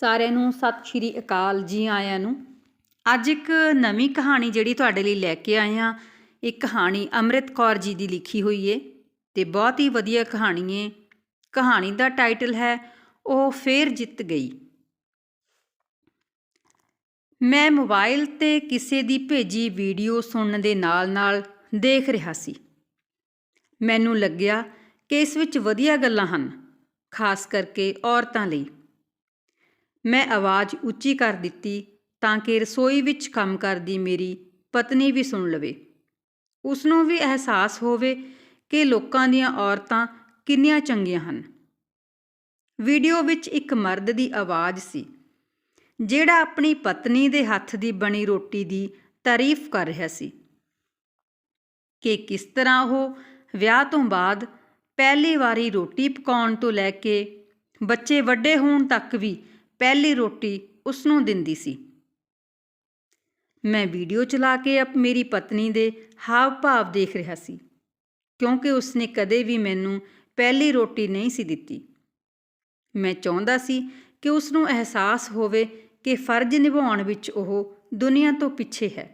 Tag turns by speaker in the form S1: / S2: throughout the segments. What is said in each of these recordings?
S1: ਸਾਰਿਆਂ ਨੂੰ ਸਤਿ ਸ਼੍ਰੀ ਅਕਾਲ ਜੀ ਆਇਆਂ ਨੂੰ। ਅੱਜ ਇੱਕ ਨਵੀਂ ਕਹਾਣੀ ਜਿਹੜੀ ਤੁਹਾਡੇ ਲਈ ਲੈ ਕੇ ਆਏ ਹਾਂ ਇਹ ਕਹਾਣੀ ਅੰਮ੍ਰਿਤ ਕੌਰ ਜੀ ਦੀ ਲਿਖੀ ਹੋਈ ਏ ਤੇ ਬਹੁਤ ਹੀ ਵਧੀਆ ਕਹਾਣੀ ਏ। ਕਹਾਣੀ ਦਾ ਟਾਈਟਲ ਹੈ, ਉਹ ਫੇਰ ਜਿੱਤ ਗਈ। ਮੈਂ ਮੋਬਾਈਲ ਤੇ ਕਿਸੇ ਦੀ ਭੇਜੀ ਵੀਡੀਓ ਸੁਣਨ ਦੇ ਨਾਲ-ਨਾਲ ਦੇਖ ਰਿਹਾ ਸੀ। ਮੈਨੂੰ ਲੱਗਿਆ ਕਿ ਇਸ ਵਿੱਚ ਵਧੀਆ ਗੱਲਾਂ ਹਨ, ਖਾਸ ਕਰਕੇ ਔਰਤਾਂ ਲਈ। ਮੈਂ ਆਵਾਜ਼ ਉੱਚੀ ਕਰ ਦਿੱਤੀ ਤਾਂ ਕਿ ਰਸੋਈ ਵਿੱਚ ਕੰਮ ਕਰਦੀ ਮੇਰੀ ਪਤਨੀ ਵੀ ਸੁਣ ਲਵੇ। ਉਸ ਨੂੰ ਵੀ ਅਹਿਸਾਸ ਹੋਵੇ ਕਿ ਲੋਕਾਂ ਦੀਆਂ ਔਰਤਾਂ ਕਿੰਨੀਆਂ ਚੰਗੀਆਂ ਹਨ। ਵੀਡੀਓ ਵਿੱਚ ਇੱਕ ਮਰਦ ਦੀ ਆਵਾਜ਼ ਸੀ, ਜਿਹੜਾ ਆਪਣੀ ਪਤਨੀ ਦੇ ਹੱਥ ਦੀ ਬਣੀ ਰੋਟੀ ਦੀ ਤਾਰੀਫ ਕਰ ਰਿਹਾ ਸੀ। ਕਿ ਕਿਸ ਤਰ੍ਹਾਂ ਉਹ ਵਿਆਹ ਤੋਂ ਬਾਅਦ ਪਹਿਲੀ ਵਾਰੀ ਰੋਟੀ ਪਕਾਉਣ ਤੋਂ ਲੈ ਕੇ ਬੱਚੇ ਵੱਡੇ ਹੋਣ ਤੱਕ ਵੀ ਪਹਿਲੀ ਰੋਟੀ ਉਸ ਨੂੰ ਦਿੰਦੀ ਸੀ। ਮੈਂ ਵੀਡੀਓ ਚਲਾ ਕੇ ਅਪ, ਮੇਰੀ ਪਤਨੀ ਦੇ ਹਾਵ ਭਾਵ ਦੇਖ ਰਿਹਾ ਸੀ, ਕਿਉਂਕਿ ਉਸਨੇ ਕਦੇ ਵੀ ਮੈਨੂੰ ਪਹਿਲੀ ਰੋਟੀ ਨਹੀਂ ਸੀ ਦਿੱਤੀ। ਮੈਂ ਚਾਹੁੰਦਾ ਸੀ ਕਿ ਉਸ ਨੂੰ ਅਹਿਸਾਸ ਹੋਵੇ ਕਿ ਫਰਜ਼ ਨਿਭਾਉਣ ਵਿੱਚ ਉਹ ਦੁਨੀਆ ਤੋਂ ਪਿੱਛੇ ਹੈ।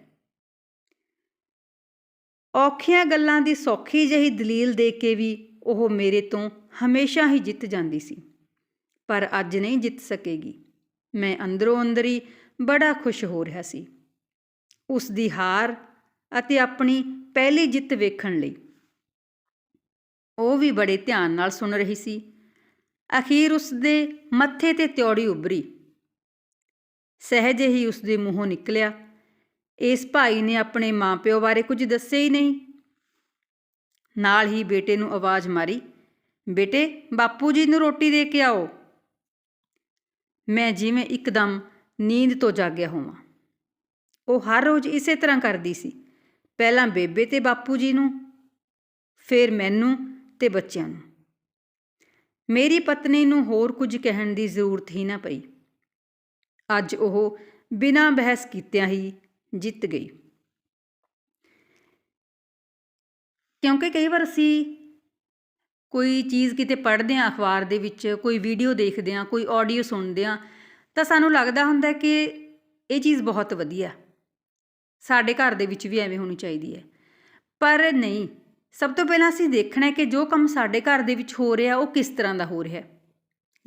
S1: ਔਖੀਆਂ ਗੱਲਾਂ ਦੀ ਸੌਖੀ ਜਿਹੀ ਦਲੀਲ ਦੇ ਕੇ ਵੀ ਉਹ ਮੇਰੇ ਤੋਂ ਹਮੇਸ਼ਾ ਹੀ ਜਿੱਤ ਜਾਂਦੀ ਸੀ, ਪਰ ਅੱਜ ਨਹੀਂ ਜਿੱਤ ਸਕੇਗੀ। ਮੈਂ ਅੰਦਰੋਂ ਅੰਦਰੀ ਬੜਾ ਖੁਸ਼ ਹੋ ਰਿਹਾ ਸੀ। ਉਸ ਦੀ ਹਾਰ ਅਤੇ ਆਪਣੀ ਪਹਿਲੀ ਜਿੱਤ ਵੇਖਣ ਲਈ। ਉਹ ਵੀ ਬੜੇ ਧਿਆਨ ਨਾਲ ਸੁਣ ਰਹੀ ਸੀ। ਅਖੀਰ ਉਸ ਦੇ ਮੱਥੇ ਤੇ ਤਿਉੜੀ ਉਭਰੀ। ਸਹਿਜ ਹੀ ਉਸ ਦੇ ਮੂੰਹੋਂ ਨਿਕਲਿਆ, ਇਸ ਭਾਈ ਨੇ ਆਪਣੇ ਮਾਪਿਓ ਬਾਰੇ ਕੁਝ ਦੱਸਿਆ ਹੀ ਨਹੀਂ? ਨਾਲ ਹੀ ਬੇਟੇ ਨੂੰ ਆਵਾਜ਼ ਮਾਰੀ, ਬੇਟੇ, ਬਾਪੂ ਜੀ ਨੂੰ ਰੋਟੀ ਦੇ ਕੇ ਆਓ। ਮੈਂ ਜਿਵੇਂ ਇੱਕਦਮ ਨੀਂਦ ਤੋਂ ਜਾਗਿਆ ਹੋਵਾਂ। ਉਹ ਹਰ ਰੋਜ਼ ਇਸੇ ਤਰ੍ਹਾਂ ਕਰਦੀ ਸੀ। ਪਹਿਲਾਂ ਬੇਬੇ ਤੇ ਬਾਪੂ ਜੀ ਨੂੰ, ਫਿਰ ਮੈਨੂੰ ਤੇ ਬੱਚਿਆਂ ਨੂੰ। ਮੇਰੀ ਪਤਨੀ ਨੂੰ ਹੋਰ ਕੁਝ ਕਹਿਣ ਦੀ ਜ਼ਰੂਰਤ ਹੀ ਨਾ ਪਈ। ਅੱਜ ਉਹ ਬਿਨਾਂ ਬਹਿਸ ਕੀਤਿਆਂ ਹੀ ਜਿੱਤ ਗਈ। ਕਿਉਂਕਿ ਕਈ ਵਾਰ ਅਸੀਂ ਕੋਈ ਚੀਜ਼ ਕਿਤੇ ਪੜ੍ਹਦੇ ਹਾਂ ਅਖਬਾਰ ਦੇ ਵਿੱਚ, ਕੋਈ ਵੀਡੀਓ ਦੇਖਦੇ ਹਾਂ, ਕੋਈ ਆਡੀਓ ਸੁਣਦੇ ਹਾਂ, ਤਾਂ ਸਾਨੂੰ ਲੱਗਦਾ ਹੁੰਦਾ ਕਿ ਇਹ ਚੀਜ਼ ਬਹੁਤ ਵਧੀਆ। ਸਾਡੇ ਘਰ ਦੇ ਵਿੱਚ ਵੀ ਐਵੇਂ ਹੋਣੀ ਚਾਹੀਦੀ ਹੈ। ਪਰ ਨਹੀਂ, ਸਭ ਤੋਂ ਪਹਿਲਾਂ ਅਸੀਂ ਦੇਖਣਾ ਹੈ ਕਿ ਜੋ ਕੰਮ ਸਾਡੇ ਘਰ ਦੇ ਵਿੱਚ ਹੋ ਰਿਹਾ, ਉਹ ਕਿਸ ਤਰ੍ਹਾਂ ਦਾ ਹੋ ਰਿਹਾ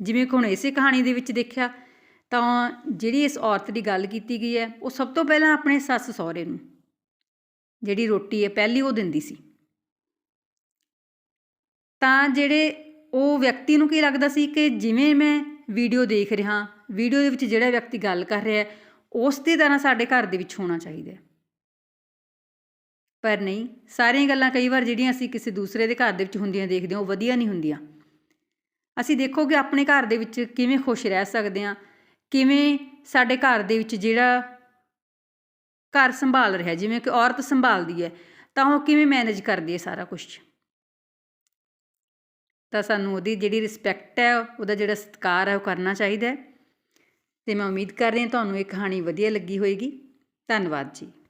S1: ਜਿਵੇਂ ਕਿ ਹੁਣ ਇਸੇ ਕਹਾਣੀ ਦੇ ਵਿੱਚ ਦੇਖਿਆ, ਤਾਂ ਜਿਹੜੀ ਇਸ ਔਰਤ ਦੀ ਗੱਲ ਕੀਤੀ ਗਈ ਹੈ, ਉਹ ਸਭ ਤੋਂ ਪਹਿਲਾਂ ਆਪਣੇ ਸੱਸ ਸਹੁਰੇ ਨੂੰ, ਜਿਹੜੀ ਰੋਟੀ ਹੈ, ਪਹਿਲੀ ਉਹ ਦਿੰਦੀ ਸੀ। ਤਾਂ ਜਿਹੜੇ ਉਹ ਵਿਅਕਤੀ ਨੂੰ ਕੀ ਲੱਗਦਾ ਸੀ ਕਿ ਜਿਵੇਂ ਮੈਂ ਵੀਡੀਓ ਦੇਖ ਰਿਹਾ, ਵੀਡੀਓ ਦੇ ਵਿੱਚ ਜਿਹੜਾ ਵਿਅਕਤੀ ਗੱਲ ਕਰ ਰਿਹਾ ਉਸ ਦੀ ਤਰ੍ਹਾਂ ਸਾਡੇ ਘਰ ਦੇ ਵਿੱਚ ਹੋਣਾ ਚਾਹੀਦਾ ਪਰ ਨਹੀਂ, ਸਾਰੀਆਂ ਗੱਲਾਂ ਕਈ ਵਾਰ ਜਿਹੜੀਆਂ ਅਸੀਂ ਕਿਸੇ ਦੂਸਰੇ ਦੇ ਘਰ ਦੇ ਵਿੱਚ ਹੁੰਦੀਆਂ ਦੇਖਦੇ ਹਾਂ, ਉਹ ਵਧੀਆ ਨਹੀਂ ਹੁੰਦੀਆਂ। ਅਸੀਂ ਦੇਖੋਗੇ ਆਪਣੇ ਘਰ ਦੇ ਵਿੱਚ ਕਿਵੇਂ ਖੁਸ਼ ਰਹਿ ਸਕਦੇ ਹਾਂ, ਕਿਵੇਂ ਸਾਡੇ ਘਰ ਦੇ ਵਿੱਚ ਜਿਹੜਾ ਘਰ ਸੰਭਾਲ ਰਿਹਾ, ਜਿਵੇਂ ਕਿ ਔਰਤ ਸੰਭਾਲਦੀ ਹੈ, ਤਾਂ ਉਹ ਕਿਵੇਂ ਮੈਨੇਜ ਕਰਦੀ ਹੈ ਸਾਰਾ ਕੁਝ ਤਾਂ ਸਾਨੂੰ ਉਹਦੀ ਜਿਹੜੀ ਰਿਸਪੈਕਟ ਹੈ, ਉਹਦਾ ਜਿਹੜਾ ਸਤਿਕਾਰ ਹੈ, ਉਹ ਕਰਨਾ ਚਾਹੀਦਾ ਅਤੇ ਮੈਂ ਉਮੀਦ ਕਰ ਰਹੀ ਹਾਂ ਤੁਹਾਨੂੰ ਇਹ ਕਹਾਣੀ ਵਧੀਆ ਲੱਗੀ ਹੋਏਗੀ। ਧੰਨਵਾਦ ਜੀ।